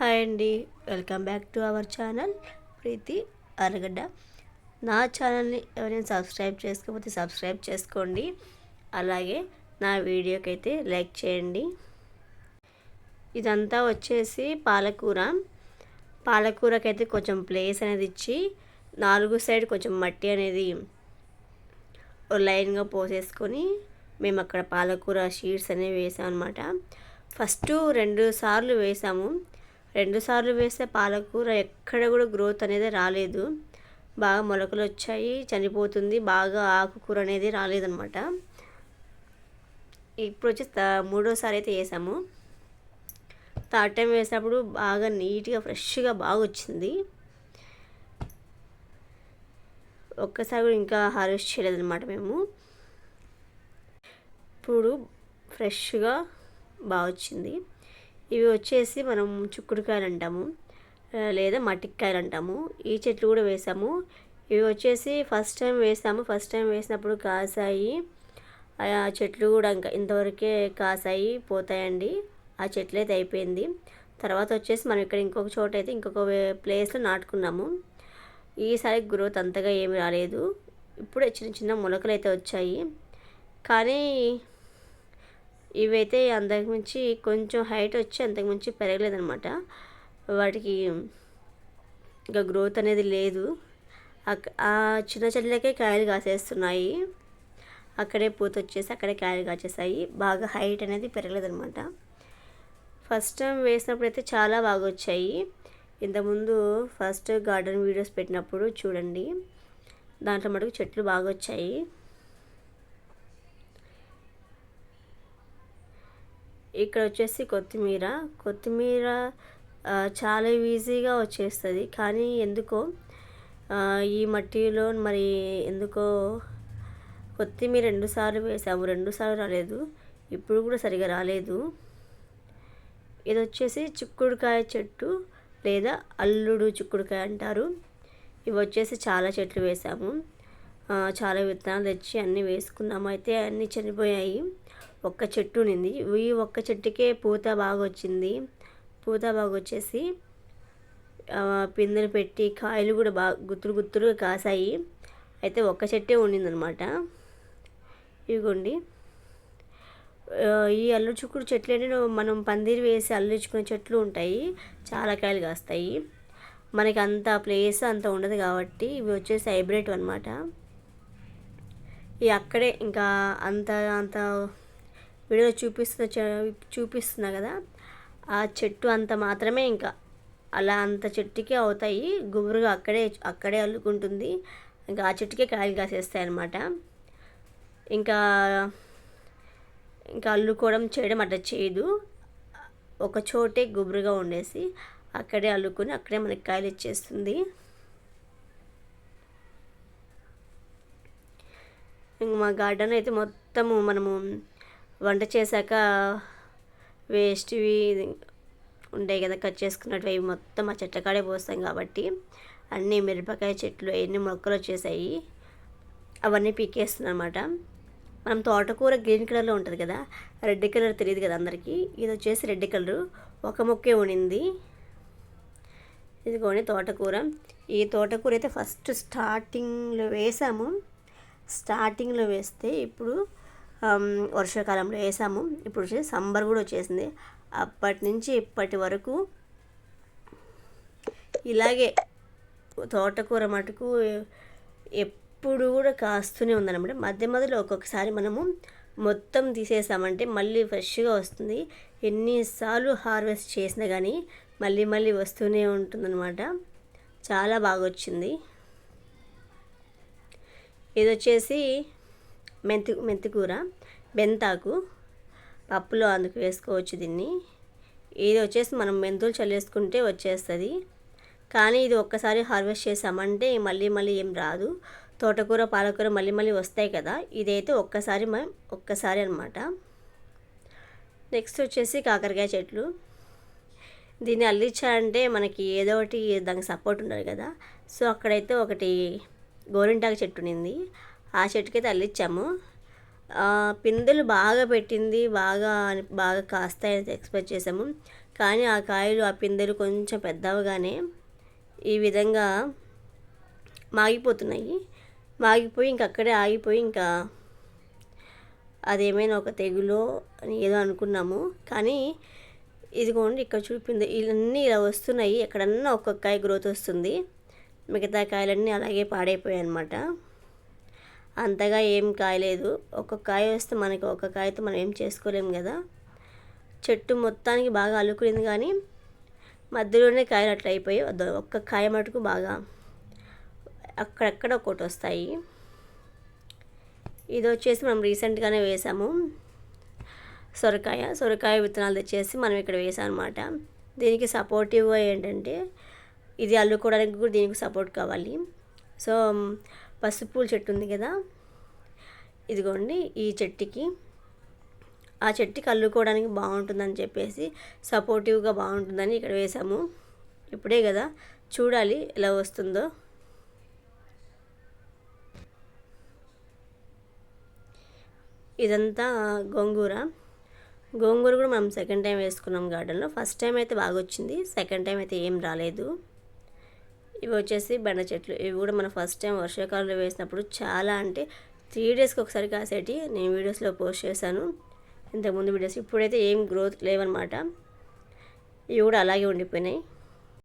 Hi అండి. Welcome back to our channel. Preethi Aragadda. నా ఛానల్ని ఎవరైనా సబ్స్క్రైబ్ చేసుకోకపోతే సబ్స్క్రైబ్ చేసుకోండి. అలాగే నా వీడియోకి అయితే లైక్ చేయండి. ఇదంతా వచ్చేసి పాలకూర. పాలకూరకైతే కొంచెం ప్లేస్ అనేది ఇచ్చి నాలుగు సైడ్ కొంచెం మట్టి అనేది లైన్గా పోసేసుకొని మేము అక్కడ పాలకూర షీట్స్ అనేవి వేసాం అనమాట ఫస్ట్ రెండు సార్లు వేసాము. రెండు సార్లు వేస్తే పాలకూర ఎక్కడ కూడా గ్రోత్ అనేది రాలేదు. బాగా మొలకలు వచ్చాయి చనిపోతుంది బాగా ఆకుకూర అనేది రాలేదనమాట ఇప్పుడు వచ్చి మూడోసారి అయితే వేసాము. థర్డ్ టైం వేసినప్పుడు బాగా నీట్గా ఫ్రెష్గా బాగా వచ్చింది ఒక్కసారి కూడా ఇంకా హార్వెస్ట్ చేయలేదన్నమాట మేము. ఇప్పుడు ఫ్రెష్గా బాగా వచ్చింది ఇవి వచ్చేసి మనం చిక్కుడుకాయలు అంటాము లేదా మట్టికాయలు అంటాము ఈ చెట్లు కూడా వేసాము. ఇవి వచ్చేసి ఫస్ట్ టైం వేసాము. ఫస్ట్ టైం వేసినప్పుడు కాసాయి. ఆ చెట్లు కూడా ఇంకా ఇంతవరకే కాసాయి పోతాయండి. ఆ చెట్లు అయితే అయిపోయింది. తర్వాత వచ్చేసి మనం ఇక్కడ ఇంకొక చోట అయితే ఇంకొక ప్లేస్లో నాటుకున్నాము. ఈసారి గ్రోత్ అంతగా ఏమి రాలేదు. ఇప్పుడే చిన్న చిన్న మొలకలు అయితే వచ్చాయి. కానీ ఇవైతే అంతకుమించి కొంచెం హైట్ వచ్చి అంతకుమించి పెరగలేదనమాట వాటికి ఇంకా గ్రోత్ అనేది లేదు. ఆ చిన్న చెట్లకే కాయలు కాసేస్తున్నాయి. అక్కడే పూత వచ్చేసి అక్కడే కాయలు కాచేసాయి. బాగా హైట్ అనేది పెరగలేదనమాట ఫస్ట్ టైం వేసినప్పుడు అయితే చాలా బాగా వచ్చాయి. ఇంతకుముందు ఫస్ట్ గార్డెన్ వీడియోస్ పెట్టినప్పుడు చూడండి. దాంట్లో మటుకు చెట్లు బాగా వచ్చాయి. ఇక్కడ వచ్చేసి కొత్తిమీర. కొత్తిమీర చాలా ఈజీగా వచ్చేస్తుంది. కానీ ఎందుకో ఈ మట్టిలో మరి ఎందుకో కొత్తిమీర రెండుసార్లు వేసాము. రెండుసార్లు రాలేదు. ఇప్పుడు కూడా సరిగా రాలేదు. ఇది వచ్చేసి చిక్కుడుకాయ చెట్టు లేదా అల్లుడు చిక్కుడుకాయ అంటారు. ఇవి వచ్చేసి చాలా చెట్లు వేసాము. చాలా విత్తనాలు తెచ్చి అన్నీ వేసుకున్నాము. అయితే అన్నీ చనిపోయాయి. ఒక్క చెట్టు ఉన్నింది ఈ ఒక్క చెట్టుకే పూత బాగా వచ్చింది పూత బాగా వచ్చేసి పిందెలు పెట్టి కాయలు కూడా బాగా గుత్తులు గుత్తులుగా కాసాయి. అయితే ఒక్క చెట్టే ఉండిందనమాట. ఇదిగోండి. ఈ అల్లుచుకుడు చెట్లు అంటే మనం పందిరి వేసి అల్లుచుకునే చెట్లు ఉంటాయి. చాలా కాయలు కాస్తాయి. మనకి అంత ప్లేస్ అంత ఉండదు కాబట్టి ఇవి వచ్చేసి హైబ్రిడ్ అనమాట ఇవి అక్కడే ఇంకా అంత అంత వీడియో చూపిస్తున్న చూపిస్తున్నా కదా ఆ చెట్టు అంత మాత్రమే ఇంకా. అలా అంత చెట్టుకే అవుతాయి. గుబురుగా అక్కడే అక్కడే అల్లుకుంటుంది. ఇంకా ఆ చెట్టుకే కాయలు కాసేస్తాయి అనమాట ఇంకా ఇంకా అల్లుకోవడం చేయడం అట్లా చేయదు. ఒక చోటే గుబురుగా ఉండేసి అక్కడే అల్లుకొని అక్కడే మనకి కాయలు ఇచ్చేస్తుంది. ఇంక మా గార్డెన్ అయితే మొత్తము మనము వంట చేశాక వేస్ట్వి ఉంటాయి కదా కట్ చేసుకున్నట్టు అవి మొత్తం ఆ చెట్ల కాడే పోస్తాం కాబట్టి అన్ని మిరపకాయ చెట్లు అవన్నీ మొక్కలు వచ్చేసాయి అవన్నీ పీకేస్తున్నాయి అనమాట మనం తోటకూర గ్రీన్ కలర్లో ఉంటుంది కదా రెడ్ కలర్ తెలియదు కదా అందరికీ. ఇది వచ్చేసి రెడ్ కలరు ఒక మొక్కే ఉండింది ఇదిగోని తోటకూర. ఈ తోటకూర అయితే ఫస్ట్ స్టార్టింగ్లో వేసాము. స్టార్టింగ్లో వేస్తే ఇప్పుడు వర్షాకాలంలో వేసాము. ఇప్పుడు వచ్చేసి సంబర్ కూడా వచ్చేసింది. అప్పటి నుంచి ఇప్పటి వరకు ఇలాగే తోటకూర మటుకు ఎప్పుడు కూడా కాస్తూనే ఉందన్నమాట. మధ్య మధ్యలో ఒక్కొక్కసారి మనము మొత్తం తీసేసామంటే మళ్ళీ ఫ్రెష్గా వస్తుంది. ఎన్నిసార్లు హార్వెస్ట్ చేసినా కానీ మళ్ళీ మళ్ళీ వస్తూనే ఉంటుందన్నమాట. చాలా బాగా వచ్చింది ఇది వచ్చేసి మెంతి మెంతికూర బెంతాకు పప్పులో అందుకు వేసుకోవచ్చు దీన్ని. ఇది వచ్చేసి మనం మెంతులు చల్లేసుకుంటే వచ్చేస్తుంది. కానీ ఇది ఒక్కసారి హార్వెస్ట్ చేసామంటే మళ్ళీ మళ్ళీ ఏం రాదు. తోటకూర పాలకూర మళ్ళీ మళ్ళీ వస్తాయి కదా. ఇదైతే ఒక్కసారి మనం ఒక్కసారి అనమాట నెక్స్ట్ వచ్చేసి కాకరకాయ చెట్లు. దీన్ని అల్లించాలంటే మనకి ఏదో ఒకటి దానికి సపోర్ట్ ఉండాలి కదా. సో అక్కడైతే ఒకటి గోరింటాకు చెట్టు ఉన్నింది ఆ చెట్టుకి అల్లిచ్చాము పిందెలు బాగా పెట్టింది బాగా బాగా కాస్తాయని ఎక్స్పెక్ట్ చేసాము కానీ ఆ కాయలు ఆ పిందెలు కొంచెం పెద్దవగానే ఈ విధంగా మాగిపోతున్నాయి. మాగిపోయి ఇంక అక్కడే ఆగిపోయి ఇంకా అదేమైనా ఒక తెగులో అని ఏదో అనుకున్నాము. కానీ ఇదిగోండి ఇక్కడ చూపింది ఇవన్నీ ఇలా వస్తున్నాయి. ఎక్కడన్నా ఒక్కొక్క కాయ గ్రోత్ వస్తుంది. మిగతా కాయలన్నీ అలాగే పాడైపోయాయి అనమాట అంతగా ఏం కాయలేదు. ఒక కాయ వస్తే మనకి ఒక కాయతో మనం ఏం చేసుకోలేము కదా. చెట్టు మొత్తానికి బాగా అల్లుకునింది కానీ మధ్యలోనే కాయలు అట్లా అయిపోయి ఒక్క కాయ మటుకు బాగా అక్కడక్కడ ఒకటి వస్తాయి. ఇది వచ్చేసి మనం రీసెంట్గానే వేసాము. సొరకాయ సొరకాయ విత్తనాలు తెచ్చేసి మనం ఇక్కడ వేసాం అనమాట దీనికి సపోర్టివ్గా ఏంటంటే ఇది అల్లుకోవడానికి కూడా దీనికి సపోర్ట్ కావాలి. సో పసుపు చెట్టు ఉంది కదా. ఇదిగోండి ఈ చెట్టుకి. ఆ చెట్టుకి అల్లుకోవడానికి బాగుంటుందని చెప్పేసి సపోర్టివ్గా బాగుంటుందని ఇక్కడ వేసాము ఇప్పుడే కదా చూడాలి ఎలా వస్తుందో. ఇదంతా గోంగూర. గోంగూర కూడా మనం సెకండ్ టైం వేసుకున్నాం గార్డెన్లో. ఫస్ట్ టైం అయితే బాగా వచ్చింది సెకండ్ టైం అయితే ఏం రాలేదు. ఇవి వచ్చేసి బెండ చెట్లు. ఇవి కూడా మనం ఫస్ట్ టైం వర్షాకాలంలో వేసినప్పుడు చాలా అంటే త్రీ డేస్కి ఒకసారి కాసేటి నేను వీడియోస్లో పోస్ట్ చేశాను. ఇంతకుముందు వీడియోస్ ఇప్పుడైతే ఏం గ్రోత్ లేవన్నమాట. ఇవి కూడా అలాగే ఉండిపోయినాయి.